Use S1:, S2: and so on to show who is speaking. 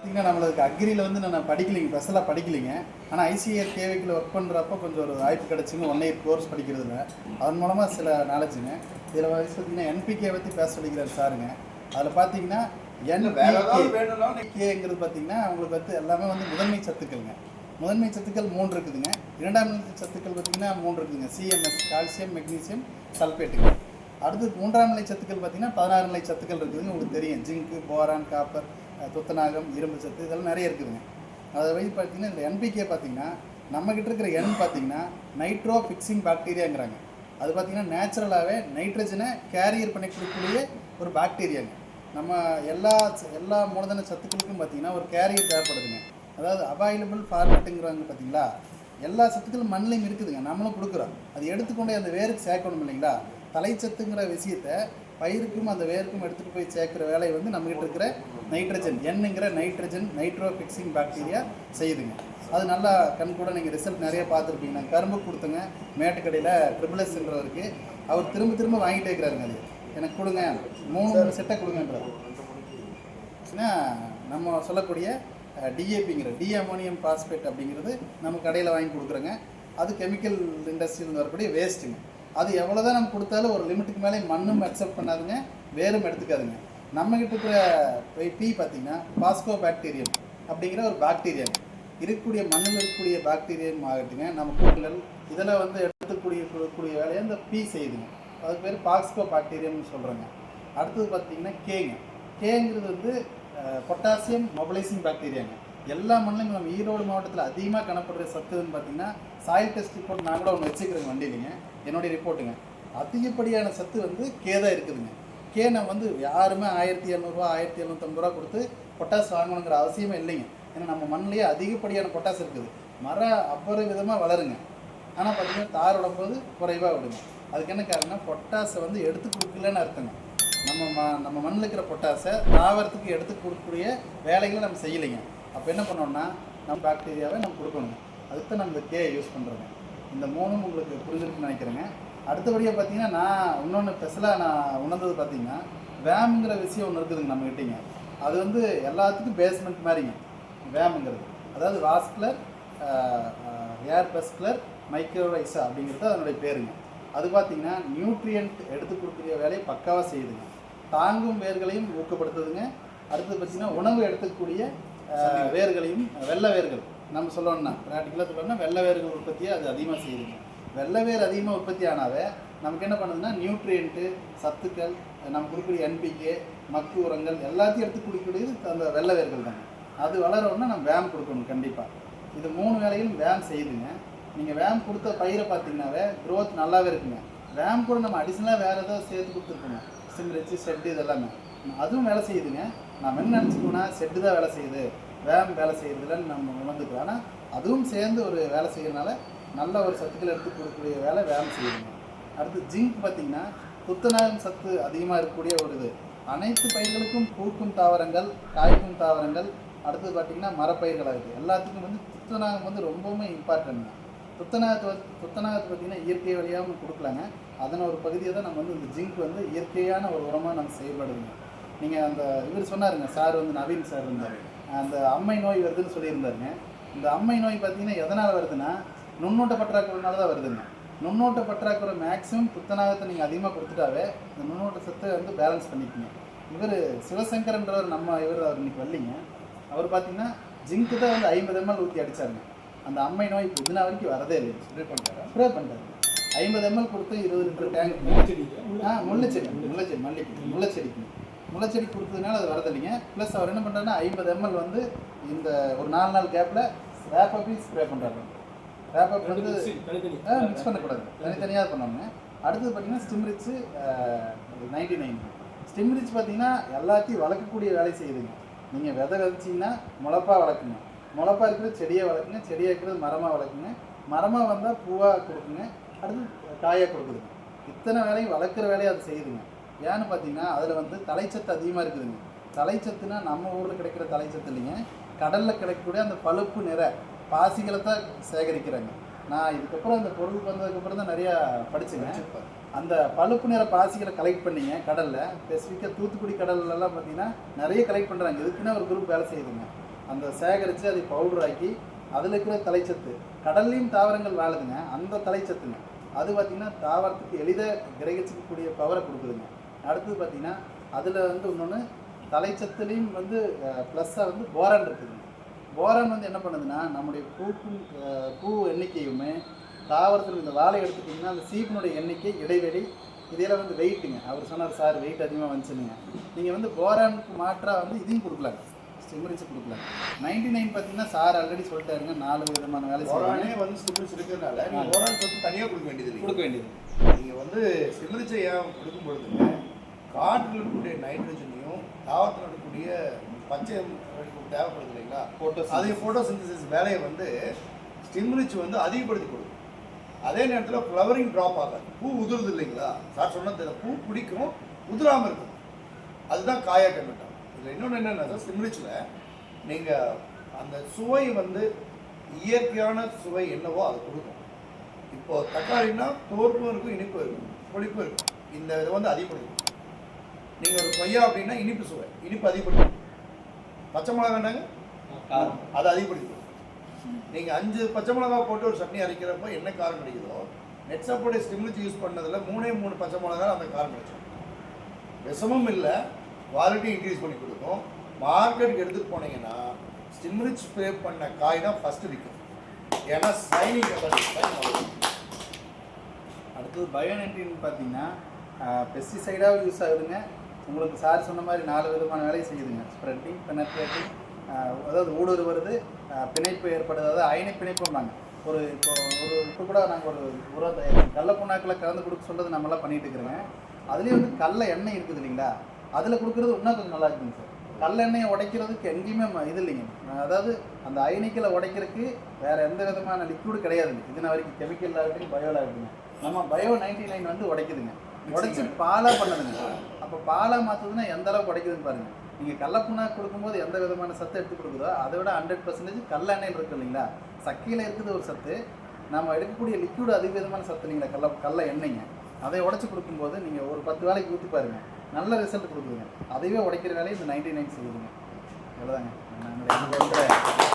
S1: பார்த்தீங்கன்னா நம்மளுக்கு அக்ரியில் வந்து நான் படிக்கலைங்க ஸ்பெஷலாக படிக்கலைங்க. ஆனால் ஐசிஆர் கேவிக்கில் ஒர்க் பண்ணுறப்ப கொஞ்சம் ஒரு வாய்ப்பு கிடச்சிங்க ஒன் இயர் கோர்ஸ் படிக்கிறதுல. அதன் மூலமாக சில நாலேஜுங்க இதில் வயசு பார்த்தீங்கன்னா என்பிகே பற்றி பேச சொல்லிக்கிறார் சாருங்க. அதில் பார்த்தீங்கன்னா
S2: வேணும்னா
S1: கேங்கிறது பார்த்தீங்கன்னா அவங்களுக்கு வந்து எல்லாமே வந்து முதன்மை சத்துக்கள்ங்க. முதன்மை சத்துக்கள் மூன்று இருக்குதுங்க. இரண்டாம் சத்துக்கள் பார்த்தீங்கன்னா மூன்று இருக்குதுங்க. சிஎம்எஸ் கால்சியம் மெக்னீசியம் சல்பேட்டுங்க அடுத்து மூன்றாம் நிலை சத்துக்கள் பார்த்தீங்கன்னா பதினாறு நிலை சத்துக்கள் இருக்குதுங்க. உங்களுக்கு தெரியும். ஜிங்க்கு போரான் காப்பர் துத்தநாகம் இரும்பு சத்து இதெல்லாம் நிறைய இருக்குதுங்க. அதை வழி பார்த்தீங்கன்னா இந்த என்பிகே பார்த்தீங்கன்னா நம்மக்கிட்ட இருக்கிற எண் பார்த்தீங்கன்னா நைட்ரோ ஃபிக்ஸிங் பாக்டீரியாங்கிறாங்க. அது பார்த்தீங்கன்னா நேச்சுரலாகவே நைட்ரஜனை கேரியர் பண்ணக்கூடிய ஒரு பாக்டீரியாங்க. நம்ம எல்லா எல்லா மூலதன சத்துக்களுக்கும் பார்த்தீங்கன்னா ஒரு கேரியர் தேவைப்படுதுங்க. அதாவது அவைலபிள் ஃபார்மேட்டுங்கிறாங்க பார்த்தீங்களா? எல்லா சத்துக்களும் மண்ணிலையும் இருக்குதுங்க. நம்மளும் கொடுக்குறோம். அது எடுத்துக்கொண்டே அந்த வேருக்கு சேர்க்கணும் இல்லைங்களா? தலைச்சத்துங்கிற விஷயத்தை பயிருக்கும் அந்த வேருக்கும் எடுத்துகிட்டு போய் சேர்க்குற வேலையை வந்து நம்மகிட்ட இருக்கிற நைட்ரஜன் எண்ணுங்கிற நைட்ரஜன் நைட்ரோ ஃபிக்ஸிங் பாக்டீரியா செய்யுதுங்க. அது நல்லா கண் கூட நீங்கள் ரிசல்ட் நிறைய பார்த்துருப்பீங்க. நான் கரும்பு கொடுத்துங்க மேட்டுக்கடையில் ட்ரிபிள்எஸ்ன்றவருக்கு அவர் திரும்ப திரும்ப வாங்கிட்டே இருக்கிறாருங்க அது. எனக்கு கொடுங்க மூணு மூணு செட்டை கொடுங்கன்றார். ஏன்னா நம்ம சொல்லக்கூடிய டிஏபிங்கிற டி அமோனியம் பாஸ்பேட் அப்படிங்கிறது நம்ம கடையில் வாங்கி கொடுக்குறோங்க. அது கெமிக்கல் இண்டஸ்ட்ரியில் வரக்கூடிய வேஸ்ட்டுங்க அது எவ்வளோ தான் நம்ம கொடுத்தாலும் ஒரு லிமிட்டுக்கு மேலே மண்ணும் அக்செப்ட் பண்ணாதுங்க வேரும் எடுத்துக்காதுங்க. நம்மகிட்ட இருக்கிற பி பார்த்தீங்கன்னா பாஸ்கோ பாக்டீரியம் அப்படிங்கிற ஒரு பாக்டீரியா இருக்கக்கூடிய மண்ணில் இருக்கக்கூடிய பாக்டீரியம் ஆகட்டுங்க. நம்ம கூட்டங்கள் இதில் வந்து எடுத்துக்கூடிய கூடிய வேலையை இந்த பீ செய்யுதுங்க. அதுக்கு பேர் பாஸ்கோ பாக்டீரியம்னு சொல்கிறோங்க அடுத்தது பார்த்தீங்கன்னா கேங்க கேங்கிறது வந்து பொட்டாசியம் மொபலைசிங் பாக்டீரியாங்க எல்லா மண்ணிலும் நம்ம ஈரோடு மாவட்டத்தில் அதிகமாக காணப்படுற சத்துன்னு பார்த்தீங்கன்னா சாயில் டெஸ்ட் ரிப்போர்ட் நாங்களும் ஒன்று வச்சுக்கிறோங்க வண்டியிலைங்க. என்னுடைய ரிப்போர்ட்டுங்க அதிகப்படியான சத்து வந்து கே தான் இருக்குதுங்க. கே நம்ம வந்து யாருமே ஆயிரத்தி இரநூறுவா ஆயிரத்தி எழுநூத்தம்பது ரூபா கொடுத்து பொட்டாஸ் வாங்கணுங்கிற அவசியமே இல்லைங்க. ஏன்னா நம்ம மண்ணிலேயே அதிகப்படியான பொட்டாஸ் இருக்குது. மரம் அவ்வளோ விதமாக வளருங்க. ஆனால் பார்த்தீங்கன்னா தார் விடும்போது குறைவாக விடுங்க. அதுக்கு என்ன காரணம் பொட்டாஸை வந்து எடுத்து கொடுக்கலன்னு அர்த்தங்க. நம்ம ம நம்ம மண்ணில் இருக்கிற பொட்டாஸை தாவரத்துக்கு எடுத்து கொடுக்கக்கூடிய வேலைகளை நம்ம செய்யலைங்க. அப்போ என்ன பண்ணோம்னா நம்ம பாக்டீரியாவை நம்ம கொடுக்கணுங்க. அதுக்கு தான் நம்ம கே யூஸ் பண்ணுறோங்க இந்த மூணும் உங்களுக்கு புரிஞ்சிருக்குன்னு நினைக்கிறேங்க. அடுத்தபடியாக பார்த்தீங்கன்னா நான் இன்னொன்று ஸ்பெஷலாக நான் உணர்ந்தது பார்த்தீங்கன்னா வேம்ங்கிற விஷயம் ஒன்று இருக்குதுங்க நம்ம கிட்டேங்க அது வந்து எல்லாத்துக்கும் பேஸ்மெண்ட் மாதிரிங்க வேம்ங்கிறது அதாவது வாஸ்குலர் ஏர் பெஸ்குலர் மைக்ரோரைஸா அப்படிங்கிறது அதனுடைய பேருங்க. அது பார்த்தீங்கன்னா நியூட்ரியன்ட் எடுத்து கொடுக்குற வேலையை பக்காவாக செய்யுதுங்க. தாங்கும் வேர்களையும் ஊக்கப்படுத்துதுங்க. அடுத்தது பார்த்தீங்கன்னா உணவு எடுத்துக்கூடிய வேர்களையும் வெள்ளை வேர்கள். நம்ம சொல்லணும்னா ப்ராக்டிக்கலாக சொல்லணும்னா வெள்ளை வேர்கள் உற்பத்தியை அது அதிகமாக செய்யுதுங்க வெள்ளை வேர் அதிகமாக உற்பத்தி ஆனாவே நமக்கு என்ன பண்ணுதுன்னா நியூட்ரியன்ட்டு சத்துக்கள் நம்ம கொடுக்கக்கூடிய என்பிகே மக்கு உரங்கள் எல்லாத்தையும் எடுத்து குடிக்கக்கூடியது அந்த வெள்ளை வேர்கள் தாங்க அது வளரணும்னா நம்ம வேம் கொடுக்கணும் கண்டிப்பாக இது மூணு வேலையும் வேம் செய்யுதுங்க. நீங்கள் வேம் கொடுத்த பயிரை பார்த்தீங்கன்னாவே க்ரோத் நல்லாவே இருக்குங்க. வேம் கூட நம்ம அடிஷ்னலாக வேறு ஏதாவது சேர்த்து கொடுத்துருக்கோங்க சிம்ரிச்சு செட்டு இதெல்லாமே. அதுவும் வேலை செய்யுதுங்க. நம்ம என்ன நினச்சிக்கோன்னா செட்டு தான் வேலை செய்யுது. வேகம் வேலை செய்யுதுலன்னு நம்ம உணர்ந்துக்கலாம் ஆனால் அதுவும் சேர்ந்து ஒரு வேலை செய்யறதுனால நல்ல ஒரு சத்துக்கள் எடுத்து கொடுக்கக்கூடிய வேலை வேம் செய்யணும். அடுத்து ஜிங்க் பார்த்தீங்கன்னா துத்தநாகம் சத்து அதிகமாக இருக்கக்கூடிய ஒரு இது. அனைத்து பயிர்களுக்கும் பூக்கும் தாவரங்கள் காய்க்கும் தாவரங்கள் அடுத்தது பார்த்தீங்கன்னா மரப்பயிர்களாக இருக்குது எல்லாத்துக்கும் வந்து துத்தநாகம் வந்து ரொம்பவுமே இம்பார்ட்டன்ட் தான். துத்தநாகத்தை வந்து துத்தநாகத்தை பார்த்தீங்கன்னா இயற்கை வழியாகவும் கொடுக்கலாங்க. அதன் ஒரு பகுதியை தான் நம்ம வந்து இந்த ஜிங்க் வந்து இயற்கையான ஒரு உரமாக நம்ம செயல்படுதுங்க நீங்கள் அந்த இவர் சொன்னாருங்க சார் வந்து நவீன் சார் இருந்தார். அந்த அம்மை நோய் வருதுன்னு சொல்லியிருந்தாருங்க. இந்த அம்மை நோய் பார்த்தீங்கன்னா எதனால் வருதுன்னா நுண்ணூட்ட பற்றாக்குறைனால தான் வருதுங்க. நுண்ணூட்ட பற்றாக்குறை மேக்ஸிமம் துத்தநாகத்தை நீங்கள் அதிகமாக கொடுத்துட்டாவே இந்த நுண்ணூட்ட சத்தை வந்து பேலன்ஸ் பண்ணிக்கோங்க. இவர் சிவசங்கரன்றவர் நம்ம இவர் அவர் இன்னைக்கு வரலிங்க. அவர் பார்த்தீங்கன்னா ஜிங்க்கு தான் வந்து ஐம்பது எம்எல் ஊற்றி அடிச்சாருங்க. அந்த அம்மை நோய் இப்போ இதுனா வரைக்கும் வரதே இல்லை ஸ்ப்ரே பண்ணிட்டாரா ஸ்ப்ரே பண்ணிட்டாரு ஐம்பது எம்எல் கொடுத்து இருபது லிட்டர் டேங்க் ஆ முல்லைச்செடி முல்லைச்செடி மல்லிகை முல்லைச்செடிக்கு முல்லைச்செடி கொடுத்ததுனால அது வரதில்லைங்க ப்ளஸ் அவர் என்ன பண்ணுறாருன்னா ஐம்பது எம்எல் வந்து இந்த ஒரு நாலு நாள் கேப்பில் ரேப்பப்பி ஸ்ப்ரே பண்ணுறாரு ரேப்பப் வந்து மிக்ஸ் பண்ணக்கூடாது. தனித்தனியாக பண்ணணுங்க அடுத்தது பார்த்தீங்கன்னா ஸ்டிம்ரிச்சு நைன்டி நைன் ஸ்டிம்ரிச் பார்த்தீங்கன்னா எல்லாத்தையும் வளர்க்கக்கூடிய வேலை செய்யுதுங்க. நீங்கள் விதை விதைச்சிங்கன்னா முளப்பா வளர்க்குங்க. முளப்பா இருக்கிற செடியை வளர்க்குங்க. செடியாக இருக்கிறது மரமாக வளர்க்குங்க. மரமாக வந்தால் பூவாக கொடுக்குங்க. அடுத்து காயாக கொடுக்குதுங்க. இத்தனை வேலையும் வளர்க்குற வேலையை அது செய்யுதுங்க. ஏன்னு பார்த்தீங்கன்னா அதில் வந்து தலைச்சத்து அதிகமாக இருக்குதுங்க. தலைச்சத்துனா நம்ம ஊரில் கிடைக்கிற தலைச்சத்து இல்லைங்க. கடலில் கிடைக்கக்கூடிய அந்த பழுப்பு நிற பாசிகளை தான் சேகரிக்கிறாங்க. நான் இதுக்கப்புறம் அந்த பொருளுக்கு வந்ததுக்கப்புறம் தான் நிறையா படிச்சுங்க. அந்த பழுப்பு நிற பாசிகளை கலெக்ட் பண்ணீங்க கடலில். ஸ்பெசிஃபிக்காக தூத்துக்குடி கடல்லலாம் பார்த்தீங்கன்னா நிறைய கலெக்ட் பண்ணுறாங்க இதுக்குன்னு ஒரு குரூப் வேலை செய்யுதுங்க. அந்த சேகரித்து அதை பவுடர் ஆக்கி அதில் இருக்கிற தலைச்சத்து. கடல்லையும் தாவரங்கள் வாழுதுங்க. அந்த தலைச்சத்துங்க. அது பார்த்திங்கன்னா தாவரத்துக்கு எளிதாக கிரகிச்சிக்கக்கூடிய பவரை கொடுக்குதுங்க. அடுத்தது பார்த்திங்கன்னா அதில் வந்து இன்னொன்று தலைச்சத்துலேயும் வந்து ப்ளஸ்ஸாக வந்து போரான் இருக்குதுங்க போரான் வந்து என்ன பண்ணுதுன்னா நம்முடைய பூக்கும் பூ எண்ணிக்கையுமே தாவரத்தில் இந்த வாழை எடுத்துட்டிங்கன்னா அந்த சீப்பினுடைய எண்ணிக்கை இடைவெளி இதெல்லாம் வந்து வெயிட்டுங்க அவர் சொன்னார் சார் வெயிட் அதிகமாக வந்துச்சுங்க நீங்கள் வந்து போரானுக்கு மாற்றாக வந்து இதையும் கொடுக்கலாம் ஸ்டிமுலிச்சு கொடுக்கலாம் நைன்டி நைன் பார்த்தீங்கன்னா சார் ஆல்ரெடி சொல்லிட்டாருங்க நாலு விதமான வேலை
S2: போரானே வந்து ஸ்டிமுலிஸ் இருக்கிறதுனால நீங்கள் போரான் சத்து தனியாக கொடுக்க வேண்டியது
S1: கொடுக்க வேண்டியது.
S2: நீங்கள் வந்து ஸ்டிமுலிச்சை ஏன் கொடுக்கும் பொழுதுங்க காற்றில் இருக்கக்கூடிய நைட்ரஜனையும் தாவரத்தில் இருக்கக்கூடிய பச்சை தேவைப்படுது இல்லைங்களா?
S1: Photosynthesis.
S2: அதே ஃபோட்டோசிந்தசிஸ் வேலையை வந்து ஸ்டிமுலிச் வந்து அதிகப்படுத்தி கொடுக்கும். அதே நேரத்தில் ஃப்ளவரிங் ட்ராப் ஆகாது. பூ உதிருது இல்லைங்களா? சார் சொன்னது பூ பிடிக்கும் உதிராமல் இருக்கும். அதுதான் காயா கன்வெர்ட் ஆகும் இதில் இன்னொன்று என்னென்னா சார் ஸ்டிமுலிச்சில் நீங்கள் அந்த சுவை வந்து இயற்கையான சுவை என்னவோ அதை கொடுக்கும். இப்போ தக்காளின்னா தோற்பும் இருக்கும் இனிப்பும் இருக்கும் புளிப்பும் இருக்கும். இந்த இதை வந்து அதிகப்படுத்தும் நீங்கள் ஒரு கொய்யா அப்படின்னா இனிப்பு சுவை. இனிப்பு அதிகப்படுத்தும். பச்சை மிளகாண்டாங்க
S1: காரம்.
S2: அதை அதிகப்படுத்தும் நீங்கள் அஞ்சு பச்சை மிளகா போட்டு ஒரு சட்னி அரைக்கிறப்போ என்ன காரம் கிடைக்குதோ நெட்ஸப்போடைய ஸ்டிமுலிச்சு யூஸ் பண்ணதில் மூணே மூணு பச்சை மிளகா அந்த காரம் கிடைச்சிடும் விஷமும் இல்லை குவாலிட்டி இன்க்ரீஸ் பண்ணி கொடுக்கும். மார்க்கெட்டுக்கு எடுத்துகிட்டு போனீங்கன்னா ஸ்டிமுலிச் ஸ்ப்ரே பண்ண காய் தான் ஃபஸ்ட்டு விற்கும் ஏன்னா சைனிங் கெப்பாசிட்டி
S1: அடுத்தது பயோநென்டின் பார்த்தீங்கன்னா பெஸ்டிசைடாகவும் யூஸ் ஆகுதுங்க. உங்களுக்கு சார் சொன்ன மாதிரி நாலு விதமான வேலையை செய்யுதுங்க. ஸ்ப்ரெட்டிங் பெனட்ரேட்டிங் அதாவது ஊடுருவது பிணைப்பு ஏற்படுது. அதாவது அயனி பிணைப்பும்பாங்க ஒரு இப்போ ஒரு இப்போ கூட நாங்கள் ஒரு உரம் கடல புண்ணாக்கில் கலந்து கொடுக்க சொல்றது நம்மளாம் பண்ணிட்டு இருக்கிறோங்க. அதுலேயும் வந்து கடல எண்ணெய் இருக்குது இல்லைங்களா? அதில் கொடுக்குறது இன்னும் கொஞ்சம் நல்லா இருக்குங்க சார் கடல எண்ணெயை உடைக்கிறதுக்கு எங்கேயுமே இது இல்லைங்க. அதாவது அந்த அயனிக்கலை உடைக்கிறதுக்கு வேற எந்த விதமான லிக்விடு கிடையாதுங்க இதுன வரைக்கும் கெமிக்கல் ஆகட்டும் பயோல ஆகட்டும். நம்ம பயோ நைன்டி நைன் வந்து உடைக்குதுங்க. உடைச்சு பாலாக பண்ணுதுங்க அப்போ பாலாக மாற்றுதுன்னா எந்த அளவுக்கு உடைக்குதுன்னு பாருங்க. நீங்கள் கடலப்புண்ணா கொடுக்கும்போது எந்த விதமான சத்து எடுத்து கொடுக்குதோ அதை விட ஹண்ட்ரட் பர்சன்டேஜ் கல்லெண்ணெயில் இருக்குது இருக்கு இல்லைங்களா? சக்கையில் இருக்குது ஒரு சத்து. நம்ம எடுக்கக்கூடிய லிக்யூடு அதிக விதமான சத்து இல்லைங்களா? கல்ல கடல எண்ணெய்ங்க. அதை உடச்சி கொடுக்கும்போது நீங்கள் ஒரு பத்து வேலைக்கு ஊற்றி பாருங்கள் நல்ல ரிசல்ட் கொடுக்குதுங்க. அதையே உடைக்கிற வேலையை இந்த நைன்டி நைன் செய்யுதுங்க அவ்வளோதாங்க நாங்கள்